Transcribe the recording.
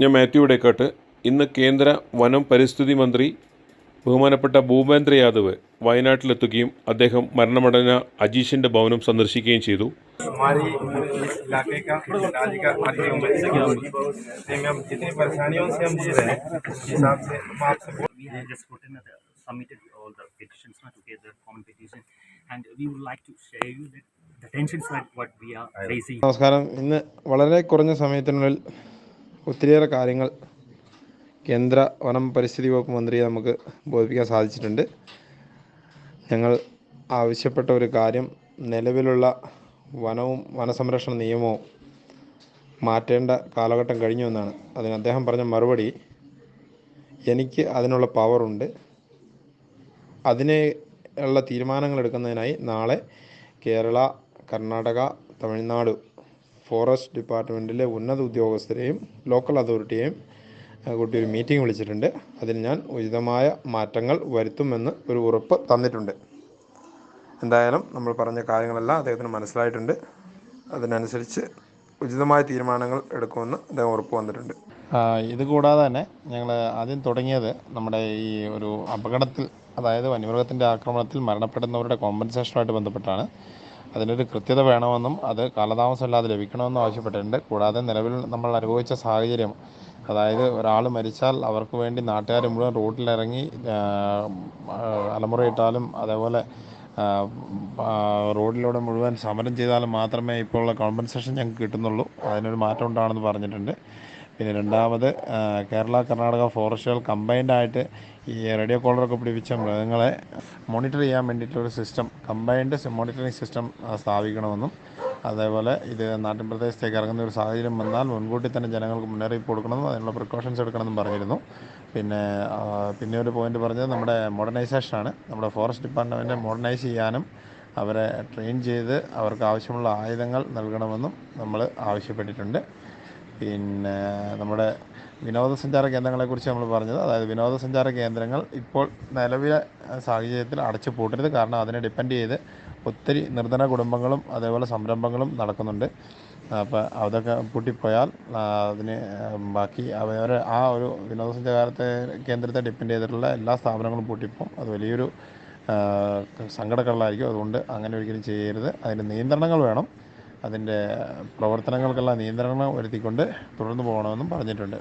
ഞാൻ മാത്യു ഇടേക്കാട്ട് ഇന്ന് കേന്ദ്ര വനം പരിസ്ഥിതി മന്ത്രി ബഹുമാനപ്പെട്ട ഭൂപേന്ദ്ര യാദവ് വയനാട്ടിലെത്തുകയും അദ്ദേഹം മരണമടഞ്ഞ അജീഷിൻ്റെ ഭവനം സന്ദർശിക്കുകയും ചെയ്തു हमारी इस इलाके का राज्य का आर्थिक से में हम जितनी परेशानियों से हम जी रहे हैं उस हिसाब से हम आपसे बोल- we have just put in the, submitted all the petitions now together, common petition, and we would like to share you that the tensions that what we are facing. നമസ്കാരം ഇന്ന് വളരെ കുറഞ്ഞ സമയത്തിനുള്ളിൽ ഒത്തിരിയേറെ കാര്യങ്ങൾ കേന്ദ്ര വനം പരിസ്ഥിതി വകുപ്പ് മന്ത്രിയെ നമുക്ക് ബോധിപ്പിക്കാൻ സാധിച്ചിട്ടുണ്ട്. ഞങ്ങൾ ആവശ്യപ്പെട്ട ഒരു കാര്യം നിലവിലുള്ള വനവും വനസംരക്ഷണ നിയമവും മാറ്റേണ്ട കാലഘട്ടം കഴിഞ്ഞു എന്നാണ്. അതിന് അദ്ദേഹം പറഞ്ഞ മറുപടി എനിക്ക് അതിനുള്ള പവറുണ്ട് അതിനെ ഉള്ള തീരുമാനങ്ങൾ എടുക്കുന്നതിനായി നാളെ കേരള കർണാടക തമിഴ്നാട് ഫോറസ്റ്റ് ഡിപ്പാർട്ട്മെന്റിലെ ഉന്നത ഉദ്യോഗസ്ഥരെയും ലോക്കൽ അതോറിറ്റിയെയും കൂട്ടി ഒരു മീറ്റിംഗ് വിളിച്ചിട്ടുണ്ട്. അതിൽ ഞാൻ ഉചിതമായ മാറ്റങ്ങൾ വരുത്തുമെന്ന് ഒരു ഉറപ്പ് തന്നിട്ടുണ്ട്. എന്തായാലും നമ്മൾ പറഞ്ഞ കാര്യങ്ങളെല്ലാം അദ്ദേഹത്തിന് മനസ്സിലായിട്ടുണ്ട്. അതിനനുസരിച്ച് ഉചിതമായ തീരുമാനങ്ങൾ എടുക്കുമെന്ന് അദ്ദേഹം ഉറപ്പ് വന്നിട്ടുണ്ട്. ഇത് കൂടാതെ തന്നെ ഞങ്ങൾ ആദ്യം തുടങ്ങിയത് നമ്മുടെ ഈ ഒരു അപകടത്തിൽ അതായത് വന്യമൃഗത്തിന്റെ ആക്രമണത്തിൽ മരണപ്പെടുന്നവരുടെ കോമ്പൻസേഷനുമായിട്ട് ബന്ധപ്പെട്ടാണ്. അതിനൊരു കൃത്യത വേണമെന്നും അത് കാലതാമസമില്ലാതെ ലഭിക്കണമെന്നും ആവശ്യപ്പെട്ടിട്ടുണ്ട്. കൂടാതെ നിലവിൽ നമ്മൾ അനുഭവിച്ച സാഹചര്യം അതായത് ഒരാൾ മരിച്ചാൽ അവർക്ക് വേണ്ടി നാട്ടുകാർ മുഴുവൻ റോട്ടിലിറങ്ങി അലമുറയിട്ടാലും അതേപോലെ റോഡിലൂടെ മുഴുവൻ സമരം ചെയ്താലും മാത്രമേ ഇപ്പോഴുള്ള കോമ്പൻസേഷൻ ഞങ്ങൾക്ക് കിട്ടുന്നുള്ളൂ. അതിനൊരു മാറ്റം ഉണ്ടാണെന്ന് പറഞ്ഞിട്ടുണ്ട്. പിന്നെ രണ്ടാമത് കേരള കർണാടക ഫോറസ്റ്റുകൾ കമ്പൈൻഡായിട്ട് ഈ റേഡിയോ കോളറൊക്കെ പിടിപ്പിച്ച മൃഗങ്ങളെ മോണിറ്റർ ചെയ്യാൻ വേണ്ടിയിട്ടുള്ള ഒരു സിസ്റ്റം കമ്പൈൻഡ് മോണിറ്ററിംഗ് സിസ്റ്റം സ്ഥാപിക്കണമെന്നും അതേപോലെ ഇത് നാട്ടിൻ പ്രദേശത്തേക്ക് ഇറങ്ങുന്ന ഒരു സാഹചര്യം വന്നാൽ മുൻകൂട്ടി തന്നെ ജനങ്ങൾക്ക് മുന്നറിയിപ്പ് കൊടുക്കണമെന്നും അതിനുള്ള പ്രിക്കോഷൻസ് എടുക്കണമെന്നും പറഞ്ഞിരുന്നു. പിന്നെ പിന്നെ ഒരു പോയിന്റ് പറഞ്ഞത് നമ്മുടെ മോഡേണൈസേഷനാണ് നമ്മുടെ ഫോറസ്റ്റ് ഡിപ്പാർട്ട്മെന്റ് മോഡേണൈസ് ചെയ്യാനും അവരെ ട്രെയിൻ ചെയ്ത് അവർക്ക് ആവശ്യമുള്ള ആയുധങ്ങൾ നൽകണമെന്നും നമ്മൾ ആവശ്യപ്പെട്ടിട്ടുണ്ട്. പിന്നെ നമ്മുടെ വിനോദസഞ്ചാര കേന്ദ്രങ്ങളെക്കുറിച്ച് നമ്മൾ പറഞ്ഞത്. അതായത് വിനോദസഞ്ചാര കേന്ദ്രങ്ങൾ ഇപ്പോൾ നിലവിലെ സാഹചര്യത്തിൽ അടച്ചു പൂട്ടരുത്. കാരണം അതിനെ ഡിപ്പെൻഡ് ചെയ്ത് ഒത്തിരി നിർധന കുടുംബങ്ങളും അതേപോലെ സംരംഭങ്ങളും നടക്കുന്നുണ്ട്. അപ്പോൾ അതൊക്കെ പൂട്ടിപ്പോയാൽ അതിന് ബാക്കി അവരെ ആ ഒരു വിനോദസഞ്ചാരത്തെ കേന്ദ്രത്തെ ഡിപ്പെൻഡ് ചെയ്തിട്ടുള്ള എല്ലാ സ്ഥാപനങ്ങളും പൂട്ടിപ്പോകും. അത് വലിയൊരു സങ്കടക്കള്ളായിരിക്കും അതുകൊണ്ട് അങ്ങനെ ഒരിക്കലും ചെയ്യരുത്. അതിന് നിയന്ത്രണങ്ങൾ വേണം. അതിന്റെ പ്രവർത്തനങ്ങൾക്കുള്ള നിയന്ത്രണം വരുത്തിക്കൊണ്ട് തുടർന്ന് പോകണമെന്നും പറഞ്ഞിട്ടുണ്ട്.